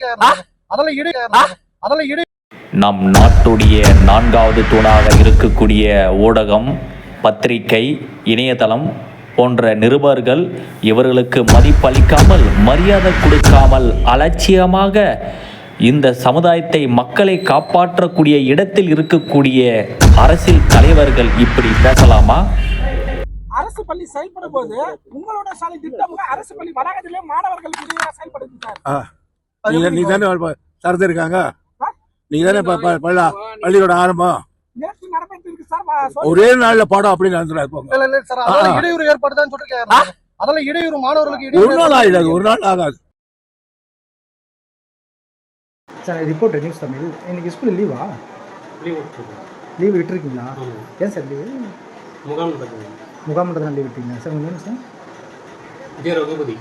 இடு இடு நம் நாட்டுடைய நான்காவது தூணாக இருக்கக்கூடிய ஊடகம் பத்திரிகை இணையதளம் போன்ற நிருபர்கள் இவர்களுக்கு மதிப்பளிக்காமல் மரியாதை கொடுக்காமல் அலட்சியமாக இந்த சமுதாயத்தை மக்களை காப்பாற்றக்கூடிய இடத்தில் இருக்கக்கூடிய அரசியல் தலைவர்கள் இப்படி பேசலாமா? அரசு பள்ளி செயல்படும் போது உங்களோட சாலை திட்டம் அரசு பள்ளி வளாகத்திலே மாணவர்களுக்கு இடையே செயல்படுது சார். ஆ. நீங்க நீ தானே சரத்து இருக்காங்க நீங்க தானே ப- ப- பள்ளி- பள்ளியோட ஆரம்பம். ஒரே நாள்ல பாடம் அப்படின்னு நடந்துடாது போங்க இல்லை இல்லை சார் அதில் இடையூறு ஏற்படுதான்னு சொல்லிருக்காரு. அதில் இடையூறு மாணவர்களுக்கு ஒரு நாள் ஆயிடாது ஒரு நாள் ஆகாது. Sir report news Tamil. இன்னைக்கு ஸ்கூல் லீவா லீவ் விட்டுருக்கீங்களா? ஏன் சார் லீவு முகாம் நடக்குது. முகாமண்டலம் லீவ் விட்டீங்களா சார் உங்கள் நேம் சார்? விஜய ரகுபதி.